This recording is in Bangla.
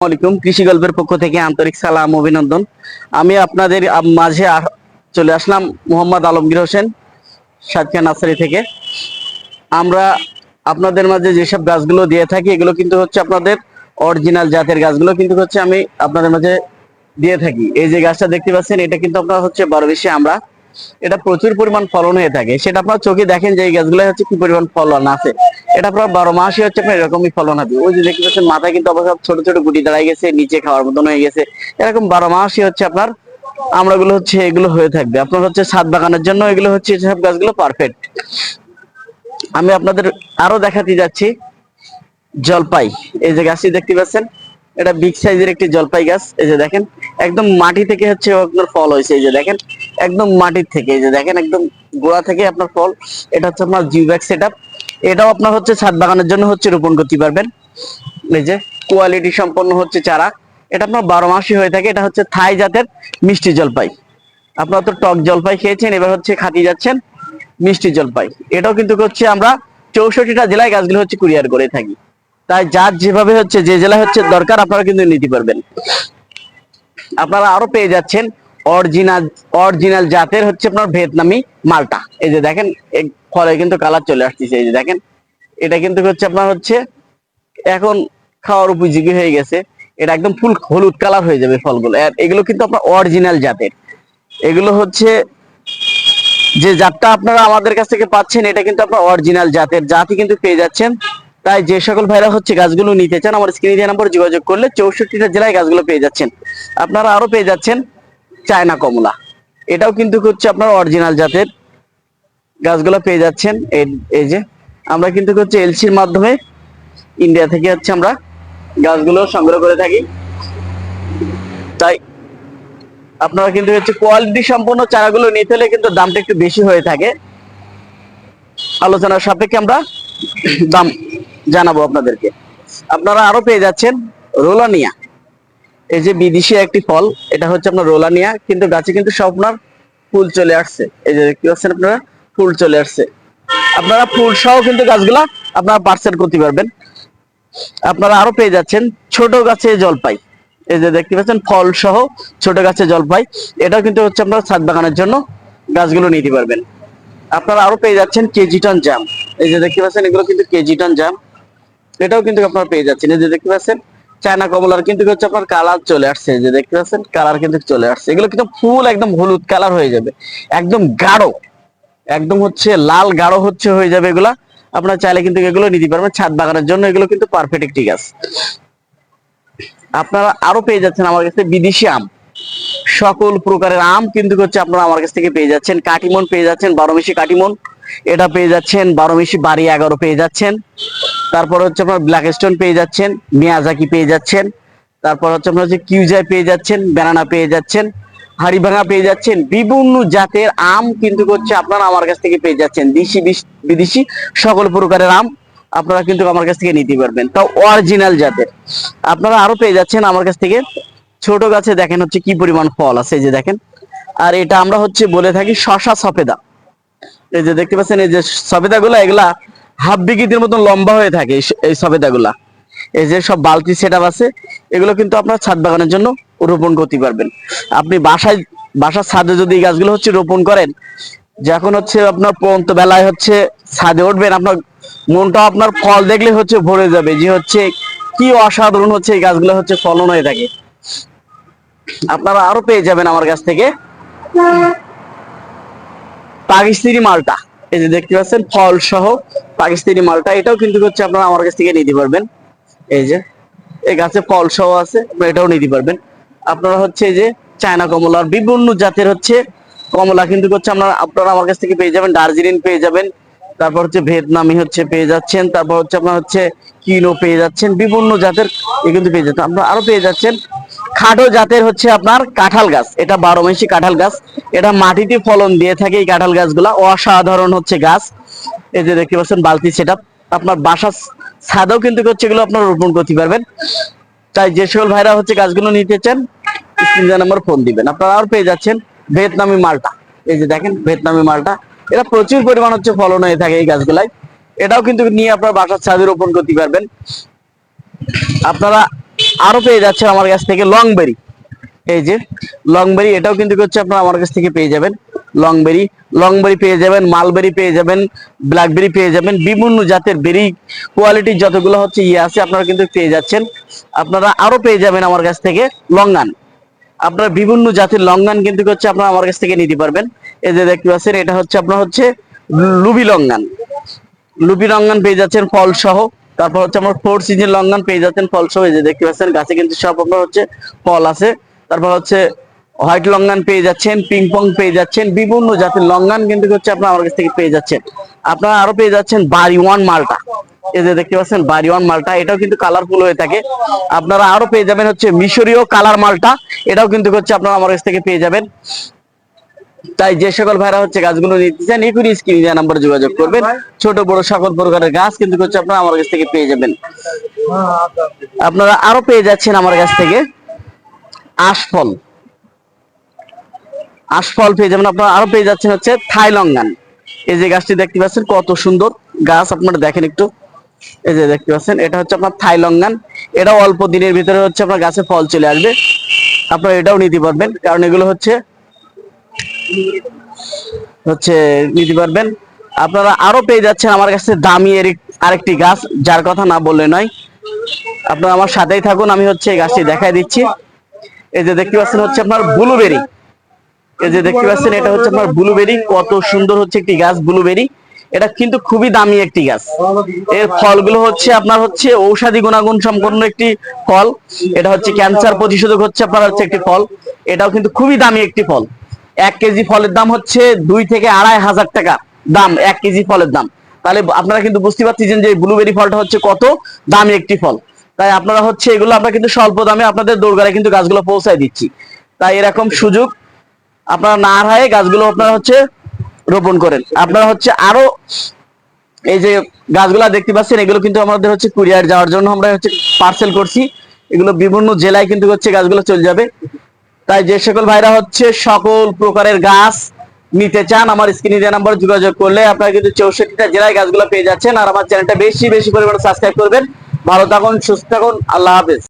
আলাইকুম, কৃষি গল্পের পক্ষ থেকে আন্তরিক সালাম, অভিনন্দন। আমি আপনাদের মাঝে চলে আসলাম মোহাম্মদ আলমগীর হোসেন, সাতক্ষীরা নার্সারি থেকে। আমরা আপনাদের মাঝে যেসব গাছগুলো দিয়ে থাকি, এগুলো কিন্তু হচ্ছে আপনাদের অরিজিনাল জাতের গাছগুলো, কিন্তু হচ্ছে আমি আপনাদের মাঝে দিয়ে থাকি। এই যে গাছটা দেখতে পাচ্ছেন, এটা কিন্তু আপনার হচ্ছে বড় বেশি আমরা এটা প্রচুর পরিমাণ ফলন হয়ে থাকে। সেটা আপনার চোখে দেখেন যে এই গাছগুলো হচ্ছে কি পরিমাণ ফলন আছে। এটা আপনার বারো মাসই হচ্ছে আপনার এরকমই ফলন হবে। ওই যে দেখতে পাচ্ছেন, মাথায় কিন্তু অবশ্য ছোট ছোট গুটি দাঁড়াই গেছে, নিচে খাওয়ার মতন হয়ে গেছে। এরকম বারো মাসই হচ্ছে আপনার, আমরাগুলো হচ্ছে এগুলো হয়ে থাকবে। আপনার হচ্ছে ছাদ বাগানের জন্য এগুলো হচ্ছে সব গাছগুলো পারফেক্ট আমি আপনাদের আরও দেখাতে যাচ্ছি, জলপাই। এই যে গাছটি দেখতে পাচ্ছেন, এটা বিগ সাইজের একটি জলপাই গাছ। এই যে দেখেন একদম মাটি থেকে হচ্ছে আপনার ফল হয়েছে, এই যে দেখেন, একদম মাটির থেকে, এই যে দেখেন, একদম গোড়া থেকে আপনার ফল, এটা হচ্ছে আপনার জিউব্যাক সেট এটাও আপনার হচ্ছে ছাদ বাগানের জন্য হচ্ছে রোপণ করতে পারবেন, এই যে কোয়ালিটি সম্পন্ন হচ্ছে চারা, এটা আপনার বারো মাসই হয়ে থাকে, এটা হচ্ছে থাই জাতের মিষ্টি জলপাই, আপনারা তো টক জলপাই খেয়েছেন, এবার হচ্ছে খাতি যাচ্ছেন, মিষ্টি জলপাই, এটাও কিন্তু হচ্ছে আমরা চৌষট্টিটা জেলায় গাছগুলো হচ্ছে কুরিয়ার করে থাকি, তাই যার যেভাবে হচ্ছে যে জেলায় হচ্ছে দরকার, আপনারা কিন্তু নিতে পারবেন। আপনারা আরও পেয়ে যাচ্ছেন অরিজিনাল অরিজিনাল জাতের হচ্ছে আপনার ভিয়েতনামি মালটা। এই যে দেখেন ফলে কিন্তু কালার চলে আসতেছে, এই যে দেখেন। এটা কিন্তু হচ্ছে আপনার হচ্ছে, এখন খাওয়ার উপযোগী হয়ে গেছে। এটা একদম ফুল হলুদ কালার হয়ে যাবে ফলগুলো। আর এগুলো কিন্তু আপনার অরিজিনাল জাতের। এগুলো হচ্ছে, যে জাতটা আপনারা আমাদের কাছ থেকে পাচ্ছেন, এটা কিন্তু আপনার অরিজিনাল জাতের জাতই কিন্তু পেয়ে যাচ্ছেন। তাই যে সকল ভাইরা হচ্ছে গাছগুলো নিতে চান, আমার স্ক্রিনে দেওয়া নাম্বার যোগাযোগ করলে চৌষট্টিটা জেলায় গাছগুলো পেয়ে যাচ্ছেন। আপনারা আরও পেয়ে যাচ্ছেন চায়না কমলা। এটাও কিন্তু হচ্ছে আপনার অরিজিনাল জাতের গাছগুলো পেয়ে যাচ্ছেন। এই যে, আমরা কিন্তু হচ্ছে এলসির মাধ্যমে ইন্ডিয়া থেকে হচ্ছে আমরা গাছগুলো সংগ্রহ করে থাকি। তাই আপনারা কিন্তু হচ্ছে কোয়ালিটি সম্পন্ন চারাগুলো নিতে হলে কিন্তু দামটা একটু বেশি হয়ে থাকে। আলোচনার সাপেক্ষে আমরা দাম জানাব আপনাদেরকে। আপনারা আরও পেয়ে যাচ্ছেন রোলানিয়া। এই যে বিদেশি একটি ফল, এটা হচ্ছে আপনার রোলানিয়া, কিন্তু গাছে কিন্তু সব আপনার ফুল চলে আসছে। এই যে দেখতে পাচ্ছেন আপনারা, ফুল চলে আসছে। আপনারা ফুল সহ কিন্তু গাছগুলা আপনারা পার্সেল করতে পারবেন। আপনারা আরও পেয়ে যাচ্ছেন ছোট গাছে জলপাই। এই যে দেখতে পাচ্ছেন, ফল সহ ছোট গাছে জলপাই। এটাও কিন্তু হচ্ছে আপনার ছাদ বাগানের জন্য গাছগুলো নিতে পারবেন। আপনারা আরও পেয়ে যাচ্ছেন কেজি টন জাম। এই যে দেখতে পাচ্ছেন, এগুলো কিন্তু কেজি টন জাম। এটাও কিন্তু আপনারা পেয়ে যাচ্ছেন। এই যে দেখতে পাচ্ছেন, চায়না কমলার কিন্তু হচ্ছে আপনার কালার চলে আসছে। যে দেখতে পাচ্ছেন কালার কিন্তু চলে আসছে। এগুলো কিন্তু ফুল একদম হলুদ কালার হয়ে যাবে। একদম গাঢ়, একদম হচ্ছে লাল গাঢ় হচ্ছে হয়ে যাবে এগুলা। আপনারা চাইলে কিন্তু এগুলো নিতে পারবেন। ছাদ বাগানের জন্য এগুলো কিন্তু পারফেক্ট একটি গাছ। আপনারা আরও পেয়ে যাচ্ছেন আমার কাছে বিদেশি আম। সকল প্রকারের আম কিন্তু হচ্ছে আপনারা আমার কাছ থেকে পেয়ে যাচ্ছেন। কাটিমন পেয়ে যাচ্ছেন, বারো মিশি কাটিমন। এটা পেয়ে যাচ্ছেন, বারো মিশি বাড়ি এগারো পেয়ে যাচ্ছেন। তারপর হচ্ছে আপনার ব্ল্যাক স্টোন পেয়ে যাচ্ছেন মিয়াজাকি পেয়ে যাচ্ছেন, তারপর হচ্ছে আপনার হচ্ছে কিউজাই পেয়ে যাচ্ছেন ব্যানানা পেয়ে যাচ্ছেন হাড়িভাঙা পেয়ে যাচ্ছেন, বিভিন্ন জাতের আম কিন্তু হচ্ছে আপনারা আমার কাছ থেকে পেয়ে যাচ্ছেন, দেশি বিদেশি সকল প্রকারের আম আপনারা কিন্তু আমার কাছ থেকে নিতে পারবেন। তাও অরিজিনাল জাতের। আপনারা আরও পেয়ে যাচ্ছেন আমার কাছ থেকে। ছোট গাছে দেখেন হচ্ছে কি পরিমাণ ফল আছে, এই যে দেখেন। আর এটা আমরা হচ্ছে বলে থাকি শশা সফেদা। এই যে দেখতে পাচ্ছেন, এই যে সফেদা গুলা এগুলা হাফ বিঘিতের মতন লম্বা হয়ে থাকে এই স- এই গুলা এই যে সব বালতি সেট আছে, এগুলো কিন্তু আপনার ছাদ বাগানের জন্য রোপণ করতে পারবেন। আপনি বাসায়, বাসার ছাদে যদি এই গাছগুলো হচ্ছে রোপণ করেন, যখন হচ্ছে আপনার পন্ত বেলায় হচ্ছে ছাদে উঠবেন, আপনার মনটা আপনার ফল দেখলে হচ্ছে ভরে যাবে যে হচ্ছে কি অসাধারণ হচ্ছে এই গাছগুলো হচ্ছে ফলন হয়ে থাকে। আপনারা আরও পেয়ে যাবেন আমার কাছ থেকে পাকিস্তানি মালটা। এই যে দেখতে পাচ্ছেন ফল সহ পাকিস্তানি মালটা, এটাও কিন্তু হচ্ছে আপনারা আমার কাছ থেকে নিতে পারবেন। এই যে, এই গাছে ফল সহ আছে এটাও নিতে পারবেন। আপনারা হচ্ছে যে, চায়না কমলার বিভিন্ন জাতের হচ্ছে কমলা কিন্তু হচ্ছে আপনারা আপনারা আমার কাছ থেকে পেয়ে যাবেন, দার্জিলিং পেয়ে যাবেন। তারপর হচ্ছে ভিয়েতনামি হচ্ছে পেয়ে যাচ্ছেন, তারপর হচ্ছে আপনার হচ্ছে কিনো পেয়ে যাচ্ছেন, বিভিন্ন জাতের এ কিন্তু পেয়ে যাচ্ছেন। আপনারা আরও পেয়ে যাচ্ছেন। খাটো জাতের হচ্ছে আপনার কাঁঠাল গাছ, এটা বারো মাসি কাঁঠাল গাছ। এটা মাটিতে ফলন দিয়ে থাকে এই কাঁঠাল গাছগুলা, অসাধারণ হচ্ছে গাছ। এই যে দেখতে পাচ্ছেন বালতি সেটা আপনার বাসা ছাদেও কিন্তু হচ্ছে এগুলো আপনার রোপণ করতে পারবেন। তাই যে সকল ভাইরা হচ্ছে গাছগুলো নিতে চান, স্ক্রিন নাম্বার ফোন দিবেন। আপনারা আর পেয়ে যাচ্ছেন ভিয়েতনামি মালটা। এই যে দেখেন ভিয়েতনামি মালটা। এটা প্রচুর পরিমাণ হচ্ছে ফলন হয়ে থাকে এই গাছগুলাই। এটাও কিন্তু নিয়ে আপনার বাসার ছাদে রোপণ করতে পারবেন। আপনারা আরও পেয়ে যাচ্ছেন আমার কাছ থেকে লংবেরি। এই যে লংবেরি, এটাও কিন্তু হচ্ছে আপনারা আমার কাছ থেকে পেয়ে যাবেন। লংবেরি লংবেরি পেয়ে যাবেন মালবেরি পেয়ে যাবেন ব্ল্যাকবেরি পেয়ে যাবেন, বিভিন্ন জাতের বেরি কোয়ালিটির যতগুলো হচ্ছে ইয়ে আছে আপনারা কিন্তু পেয়ে যাচ্ছেন। আপনারা আরও পেয়ে যাবেন আমার কাছ থেকে লঙ্গান আপনারা বিভিন্ন জাতের লঙ্গান কিন্তু হচ্ছে আপনারা আমার কাছ থেকে নিতে পারবেন। এই যে দেখতে পাচ্ছেন, এটা হচ্ছে আপনার হচ্ছে লুবি লঙ্গান লুবি লঙ্গান পেয়ে যাচ্ছেন ফল সহ। তারপর হচ্ছে আমার ফোর সিজন লঙ্গান পেয়ে যাচ্ছেন ফল সহ। এই যে দেখতে পাচ্ছেন, গাছে কিন্তু সব আপনার হচ্ছে ফল আছে। তারপর হচ্ছে হোয়াইট লঙ্গান পেয়ে যাচ্ছেন, পিং পং পেয়ে যাচ্ছেন, বিভিন্ন জাতের লঙ্গান কিন্তু হচ্ছে আপনারা আমার কাছ থেকে পেয়ে যাচ্ছেন। আপনারা আরও পেয়ে যাচ্ছেন বাড়ি ওয়ান মালটা। এই যে দেখতে পাচ্ছেন বাড়ি ওয়ান মালটা, এটাও কিন্তু কালারফুল হয়ে থাকে। আপনারা আরও পেয়ে যাবেন হচ্ছে মিশরীয় কালার মালটা, এটাও কিন্তু হচ্ছে আপনারা আমার কাছ থেকে পেয়ে যাবেন। তাই যে সকল ভাইরা হচ্ছে গাছগুলো নিতে চান এখনই স্ক্রিনে দেওয়া নাম্বারে যোগাযোগ করবেন। ছোট, বড় সকল প্রকারের গাছ কিন্তু হচ্ছে আপনারা আমার কাছ থেকে পেয়ে যাবেন। আপনারা আরও পেয়ে যাচ্ছেন আমার কাছ থেকে আশফল। আশফল পেয়ে যাবেন। আপনারা আরও পেয়ে যাচ্ছেন হচ্ছে থাই লঙ্গান এই যে গাছটি দেখতে পাচ্ছেন, কত সুন্দর গাছ। আপনারা দেখেন একটু। এই যে দেখতে পাচ্ছেন, এটা হচ্ছে আপনার থাই লঙ্গান এটাও অল্প দিনের ভিতরে হচ্ছে আপনার গাছে ফল চলে আসবে। আপনারা এটাও নিতে পারবেন, কারণ এগুলো হচ্ছে হচ্ছে নিতে পারবেন। আপনারা আরও পেয়ে যাচ্ছেন আমার কাছে দামি এর আরেকটি গাছ, যার কথা না বললে নয়। আপনারা আমার সাথেই থাকুন, আমি হচ্ছে এই গাছটি দেখাই দিচ্ছি। এই যে দেখতে পাচ্ছেন হচ্ছে আপনার ব্লুবেরি। এই যে দেখতে পাচ্ছেন, এটা হচ্ছে আপনার ব্লুবেরি কত সুন্দর হচ্ছে একটি গাছ ব্লুবেরি এটা কিন্তু খুবই দামি একটি গাছ। এর ফলগুলো হচ্ছে আপনার হচ্ছে ঔষধি গুণাগুণ সম্পন্ন একটি ফল। এটা হচ্ছে ক্যান্সার প্রতিষেধক হচ্ছে আপনার হচ্ছে একটি ফল। এটাও কিন্তু খুবই দামি একটি ফল। এক কেজি ফলের দাম হচ্ছে দুই থেকে আড়াই হাজার টাকা। দাম, এক কেজি ফলের দাম। তাহলে আপনারা কিন্তু বুঝতে পারছেন যে ব্লুবেরি ফলটা হচ্ছে কত দামি একটি ফল। তাই আপনারা হচ্ছে এগুলো আমরা কিন্তু স্বল্প দামে আপনাদের দোরগাড়ে কিন্তু গাছগুলো পৌঁছায় দিচ্ছি। তাই এরকম সুযোগ আপনারা না হারায় গাছগুলো আপনারা হচ্ছে রোপণ করেন। আপনারা হচ্ছে আরও এই যে গাছগুলা দেখতে পাচ্ছেন, এগুলো কিন্তু আমাদের হচ্ছে কুরিয়ার যাওয়ার জন্য আমরা হচ্ছে পার্সেল করছি। এগুলো বিভিন্ন জেলায় কিন্তু হচ্ছে গাছগুলো চলে যাবে। তাই যে সকল ভাইরা হচ্ছে সকল প্রকারের গাছ নিতে চান, আমার স্ক্রিনে দেওয়া নাম্বার যোগাযোগ করলে আপনারা কিন্তু চৌষট্টিটা জেলায় গাছগুলো পেয়ে যাচ্ছেন। আর আমার চ্যানেলটা বেশি বেশি পরিমাণে সাবস্ক্রাইব করবেন। ভালো থাকুন, সুস্থ থাকুন, আল্লাহ হাফেজ।